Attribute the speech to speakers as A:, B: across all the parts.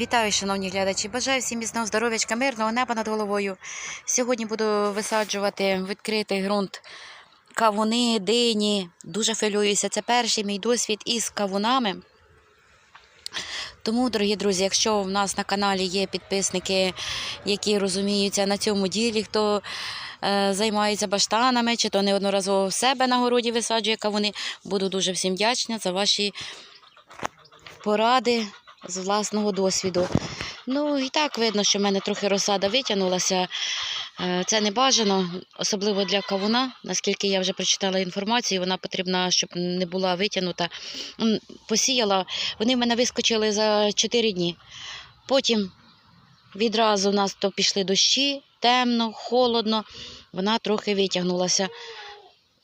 A: Вітаю, шановні глядачі! Бажаю всім міцного здоров'ячка, мирного неба над головою. Сьогодні буду висаджувати відкритий ґрунт кавуни, дині. Дуже хвилююся. Це перший мій досвід із кавунами. Тому, дорогі друзі, якщо в нас на каналі є підписники, які розуміються на цьому ділі, хто е, займається баштанами, чи то неодноразово в себе на городі висаджує кавуни, буду дуже всім вдячна за ваші поради з власного досвіду. Ну і так видно, що в мене трохи розсада витягнулася. Е, Це не бажано, особливо для кавуна. Наскільки я вже прочитала інформацію, вона потрібна, щоб не була витягнута. Посіяла, вони в мене вискочили за 4 дні. Потім відразу у нас то пішли дощі, темно, холодно, вона трохи витягнулася.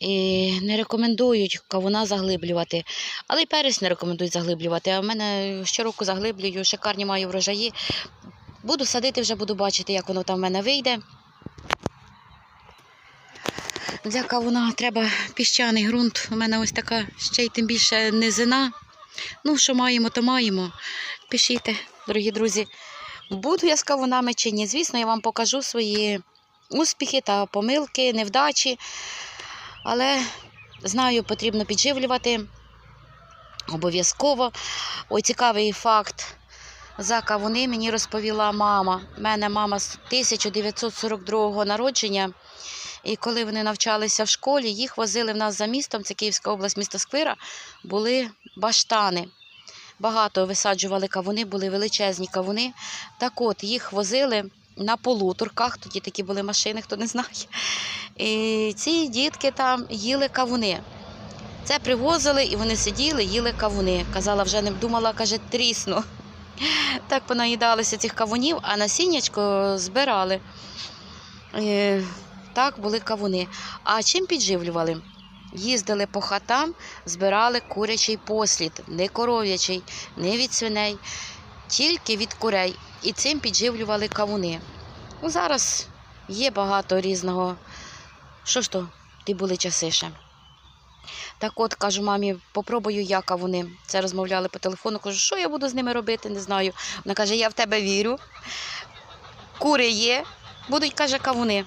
A: Не рекомендують кавуна заглиблювати. Але й перець не рекомендують заглиблювати. А в мене щороку заглиблюю, шикарні маю врожаї. Буду садити, вже буду бачити, як воно там в мене вийде. Для кавуна треба піщаний ґрунт. У мене ось така ще й тим більше низина. Ну, що маємо, то маємо. Пишіть, дорогі друзі. Буду я з кавунами чи ні. Звісно, я вам покажу свої успіхи та помилки, невдачі. Але знаю, потрібно підживлювати обов'язково. Ой, цікавий факт. За кавуни мені розповіла мама. У мене мама з 1942 народження. І коли вони навчалися в школі, їх возили в нас за містом, це Київська область, місто Сквира, були баштани. Багато висаджували кавуни, були величезні кавуни. Так от, їх возили на полуторках, тоді такі були машини, хто не знає. І ці дітки там їли кавуни. Це привозили і вони сиділи, їли кавуни. Казала, вже не думала, каже, трісну. Так понаїдалися цих кавунів, а насіннячко збирали. Е, Так були кавуни. А чим підживлювали? Їздили по хатам, збирали курячий послід, не коров'ячий, не від свиней, тільки від курей. І цим підживлювали кавуни. Ну, зараз є багато різного. Що ж то, ті були часи ще. Так от, кажу мамі, попробую я кавуни. Це розмовляли по телефону. Кажу, що я буду з ними робити, не знаю. Вона каже, я в тебе вірю. Кури є, будуть, каже, кавуни.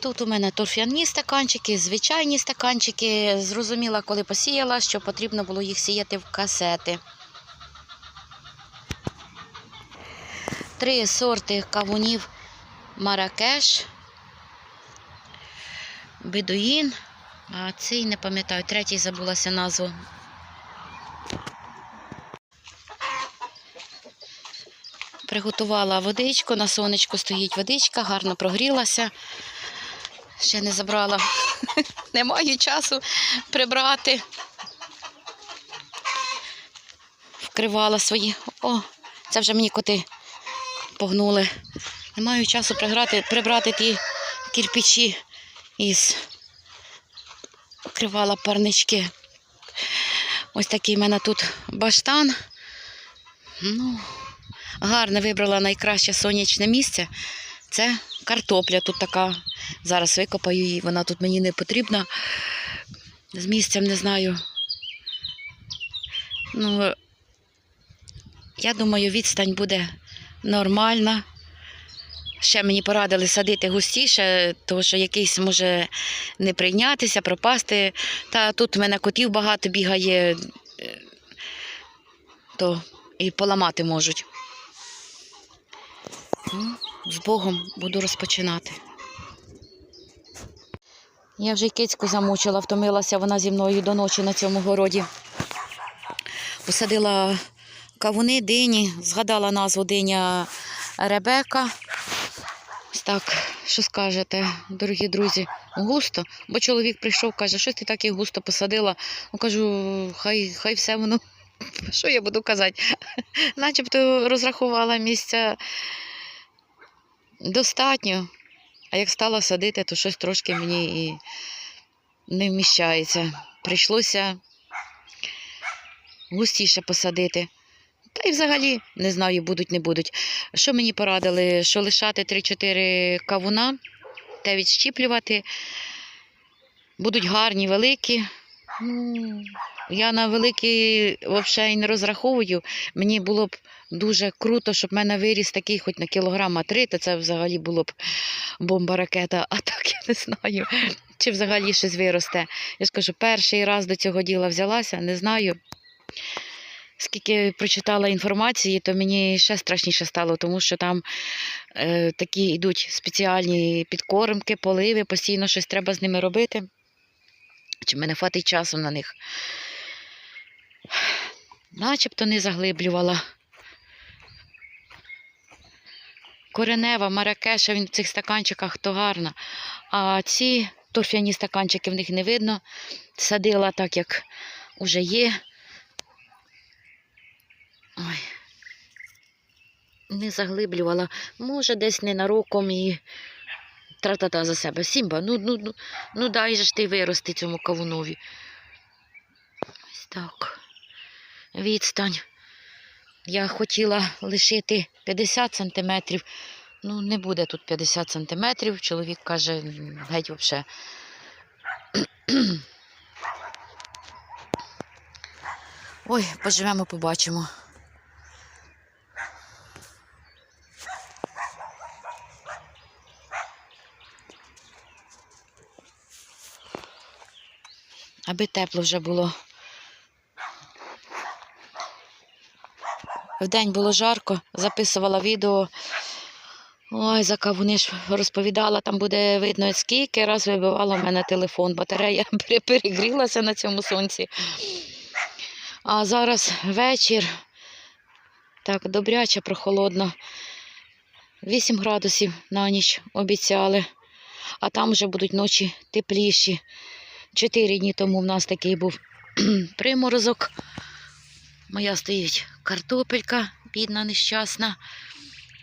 A: Тут у мене торфяні стаканчики, звичайні стаканчики. Зрозуміла, коли посіяла, що потрібно було їх сіяти в касети. Три сорти кавунів Маракеш, Бедуїн, а цей не пам'ятаю, третій забулася назву. Приготувала водичку, на сонечку стоїть водичка, гарно прогрілася. Ще не забрала. Не маю часу прибрати. Вкривала свої. О, це вже мені коти погнули. Не маю часу прибрати, прибрати ті кирпичі із вкривала парнички. Ось такий в мене тут баштан. Ну, гарно вибрала найкраще сонячне місце. Це картопля тут така. Зараз викопаю її, вона тут мені не потрібна. З місцем не знаю. Ну, я думаю, відстань буде нормальна. Ще мені порадили садити густіше, тому що якийсь може не прийнятися, пропасти. Та тут в мене котів багато бігає, е, то і поламати можуть. Ну, з Богом буду розпочинати. Я вже й кицьку замучила, втомилася вона зі мною до ночі на цьому городі. Посадила кавуни, дині, згадала назву диня Ребека. Ось так, що скажете, дорогі друзі, густо. Бо чоловік прийшов, каже, щось ти так і густо посадила. Ну, кажу, хай, хай все воно. Що я буду казати? Начебто розрахувала місця достатньо. А як стала садити, то щось трошки мені і не вміщається. Прийшлося густіше посадити. Та й взагалі не знаю, будуть, не будуть. Що мені порадили? Що лишати 3-4 кавуна та відщіплювати. Будуть гарні, великі. Я на великий взагалі не розраховую. Мені було б дуже круто, щоб в мене виріс такий хоч на кілограма три, то це взагалі було б бомба ракета. А так я не знаю, чи взагалі щось виросте. Я ж кажу, перший раз до цього діла взялася, не знаю. Скільки прочитала інформації, то мені ще страшніше стало, тому що там е, такі йдуть спеціальні підкормки, поливи, постійно щось треба з ними робити. Чи мене хватить часу на них. Начебто не заглиблювала. Коренева, маракеша, він в цих стаканчиках то гарна. А ці торфяні стаканчики в них не видно. Садила так, як уже є. Не заглиблювала. Може, десь ненароком і тра-та-та за себе. Сімба, ну, ну, ну, ну дай же ж ти вирости цьому кавунові. Ось так. Відстань. Я хотіла лишити 50 сантиметрів. Ну, не буде тут 50 сантиметрів. Чоловік каже, геть взагалі. Ой, поживемо, побачимо. Аби тепло вже було. Вдень було жарко, записувала відео. Ой, за кавуни ж розповідала, там буде видно, скільки раз вибивала в мене телефон. Батарея перегрілася на цьому сонці. А зараз вечір. Так, добряче, прохолодно. 8 градусів на ніч обіцяли. А там вже будуть ночі тепліші. Чотири дні тому в нас такий був приморозок. Моя стоїть картопелька, бідна, нещасна,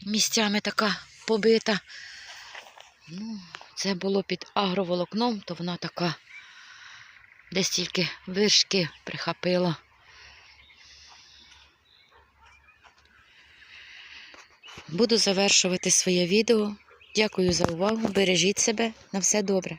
A: місцями така побита. Ну, це було під агроволокном, то вона така десь тільки виршки прихапила. Буду завершувати своє відео. Дякую за увагу. Бережіть себе. На все добре.